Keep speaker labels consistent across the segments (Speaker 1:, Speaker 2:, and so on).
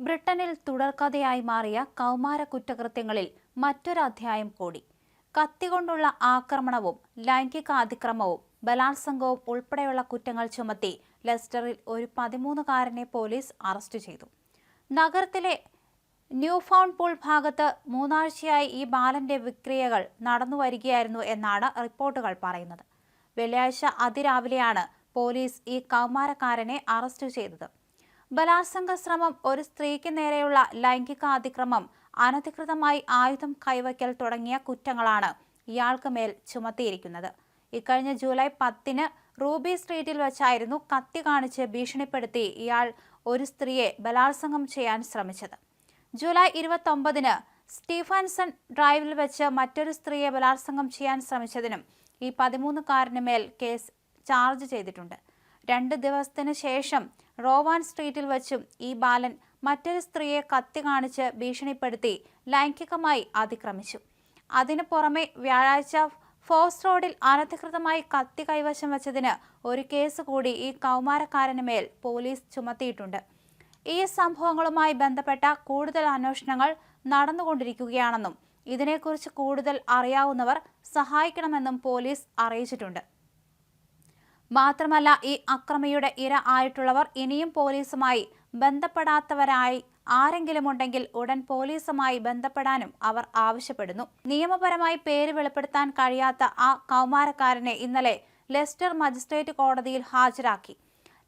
Speaker 1: ബ്രിട്ടനിൽ തുടർക്കഥയായി മാറിയ കൗമാര കുറ്റകൃത്യങ്ങളിൽ മറ്റൊരധ്യായം കൂടി. കത്തികൊണ്ടുള്ള ആക്രമണവും ലൈംഗിക അതിക്രമവും ബലാത്സംഗവും ഉൾപ്പെടെയുള്ള കുറ്റങ്ങൾ ചുമത്തി ലെസ്റ്ററിൽ ഒരു പതിമൂന്നുകാരനെ പോലീസ് അറസ്റ്റ് ചെയ്തു. നഗരത്തിലെ ന്യൂ ഫൗണ്ട് പൂൾ ഭാഗത്ത് മൂന്നാഴ്ചയായി ഈ ബാലന്റെ വിക്രിയകൾ നടന്നു വരികയായിരുന്നു എന്നാണ് റിപ്പോർട്ടുകൾ പറയുന്നത്. വെള്ളിയാഴ്ച അതിരാവിലെയാണ് പോലീസ് ഈ കൗമാരക്കാരനെ അറസ്റ്റ് ചെയ്തത്. ബലാത്സംഗ ശ്രമം ഒരു സ്ത്രീക്ക് നേരെയുള്ള ലൈംഗിക അതിക്രമം അനധികൃതമായി ആയുധം കൈവയ്ക്കൽ തുടങ്ങിയ കുറ്റങ്ങളാണ് ഇയാൾക്ക് മേൽ ചുമത്തിയിരിക്കുന്നത്. ഇക്കഴിഞ്ഞ ജൂലൈ പത്തിന് റൂബി സ്ട്രീറ്റിൽ വെച്ചായിരുന്നു കത്തി കാണിച്ച് ഭീഷണിപ്പെടുത്തി ഇയാൾ ഒരു സ്ത്രീയെ ബലാത്സംഗം ചെയ്യാൻ ശ്രമിച്ചത്. ജൂലൈ ഇരുപത്തൊമ്പതിന് സ്റ്റീഫൻസൺ ഡ്രൈവിൽ വെച്ച് മറ്റൊരു സ്ത്രീയെ ബലാത്സംഗം ചെയ്യാൻ ശ്രമിച്ചതിനും ഈ പതിമൂന്നുകാരന് മേൽ കേസ് ചാർജ് ചെയ്തിട്ടുണ്ട്. രണ്ട് ദിവസത്തിന് ശേഷം റോവാൻ സ്ട്രീറ്റിൽ വച്ചും ഈ ബാലൻ മറ്റൊരു സ്ത്രീയെ കത്തി കാണിച്ച് ഭീഷണിപ്പെടുത്തി ലൈംഗികമായി അതിക്രമിച്ചു. അതിനു പുറമെ വ്യാഴാഴ്ച ഫോസ് റോഡിൽ അനധികൃതമായി കത്തി കൈവശം വച്ചതിന് ഒരു കേസ് കൂടി ഈ കൗമാരക്കാരന് മേൽ പോലീസ് ചുമത്തിയിട്ടുണ്ട്. ഈ സംഭവങ്ങളുമായി ബന്ധപ്പെട്ട കൂടുതൽ അന്വേഷണങ്ങൾ നടന്നുകൊണ്ടിരിക്കുകയാണെന്നും ഇതിനെക്കുറിച്ച് കൂടുതൽ അറിയാവുന്നവർ സഹായിക്കണമെന്നും പോലീസ് അറിയിച്ചിട്ടുണ്ട്. മാത്രമല്ല ഈ അക്രമിയുടെ ഇര ആയിട്ടുള്ളവർ ഇനിയും പോലീസുമായി ബന്ധപ്പെടാത്തവരായി ആരെങ്കിലും ഉണ്ടെങ്കിൽ ഉടൻ പോലീസുമായി ബന്ധപ്പെടാനും അവർ ആവശ്യപ്പെടുന്നു. നിയമപരമായി പേര് വെളിപ്പെടുത്താൻ കഴിയാത്ത ആ കൗമാരക്കാരനെ ഇന്നലെ ലെസ്റ്റർ മജിസ്ട്രേറ്റ് കോടതിയിൽ ഹാജരാക്കി.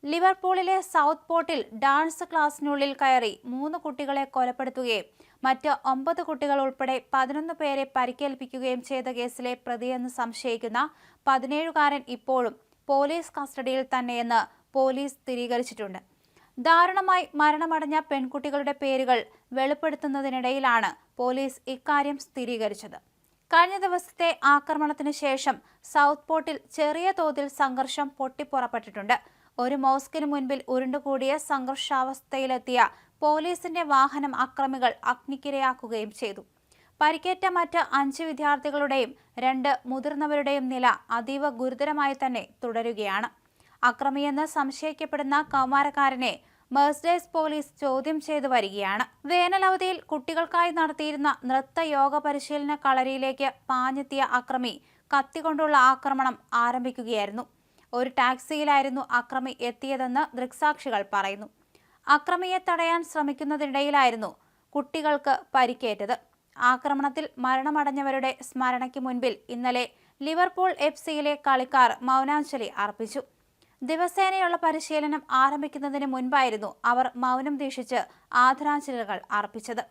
Speaker 1: ലിവർപൂളിലെ സൗത്ത് പോർട്ടിൽ ഡാൻസ് ക്ലാസ്സിനുള്ളിൽ കയറി മൂന്ന് കുട്ടികളെ കൊലപ്പെടുത്തുകയും മറ്റ് ഒമ്പത് കുട്ടികൾ ഉൾപ്പെടെ പതിനൊന്ന് പേരെ പരിക്കേൽപ്പിക്കുകയും ചെയ്ത കേസിലെ പ്രതിയെന്ന് സംശയിക്കുന്ന പതിനേഴുകാരൻ ഇപ്പോഴും പോലീസ് കസ്റ്റഡിയിൽ തന്നെയെന്ന് പോലീസ് സ്ഥിരീകരിച്ചിട്ടുണ്ട്. ദാരുണമായി മരണമടഞ്ഞ പെൺകുട്ടികളുടെ പേരുകൾ വെളിപ്പെടുത്തുന്നതിനിടയിലാണ് പോലീസ് ഇക്കാര്യം സ്ഥിരീകരിച്ചത്. കഴിഞ്ഞ ദിവസത്തെ ആക്രമണത്തിന് ശേഷം സൗത്ത് പോർട്ടിൽ ചെറിയ തോതിൽ സംഘർഷം പൊട്ടിപ്പുറപ്പെട്ടിട്ടുണ്ട്. ഒരു മോസ്കിന് മുൻപിൽ ഉരുണ്ടുകൂടിയ സംഘർഷാവസ്ഥയിലെത്തിയ പോലീസിന്റെ വാഹനം അക്രമികൾ അഗ്നിക്കിരയാക്കുകയും ചെയ്തു. പരിക്കേറ്റ മറ്റ് അഞ്ച് വിദ്യാർത്ഥികളുടെയും രണ്ട് മുതിർന്നവരുടെയും നില അതീവ ഗുരുതരമായി തന്നെ തുടരുകയാണ്. അക്രമിയെന്ന് സംശയിക്കപ്പെടുന്ന കൗമാരക്കാരനെ മേഴ്സ്ഡേസ് പോലീസ് ചോദ്യം ചെയ്തു വരികയാണ്. വേനലവധിയിൽ കുട്ടികൾക്കായി നടത്തിയിരുന്ന നൃത്ത യോഗ പരിശീലന കളരിയിലേക്ക് പാഞ്ഞെത്തിയ അക്രമി കത്തികൊണ്ടുള്ള ആക്രമണം ആരംഭിക്കുകയായിരുന്നു. ഒരു ടാക്സിയിലായിരുന്നു അക്രമി എത്തിയതെന്ന് ദൃക്സാക്ഷികൾ പറയുന്നു. അക്രമിയെ തടയാൻ ശ്രമിക്കുന്നതിനിടയിലായിരുന്നു കുട്ടികൾക്ക് പരിക്കേറ്റത്. ആക്രമണത്തിൽ മരണമടഞ്ഞവരുടെ സ്മരണയ്ക്ക് മുൻപിൽ ഇന്നലെ ലിവർപൂൾ എഫ് സിയിലെ കളിക്കാർ മൗനാഞ്ജലി അർപ്പിച്ചു. ദിവസേനയുള്ള പരിശീലനം ആരംഭിക്കുന്നതിന് മുൻപായിരുന്നു അവർ മൗനം ദീക്ഷിച്ച് ആദരാഞ്ജലികൾ അർപ്പിച്ചത്.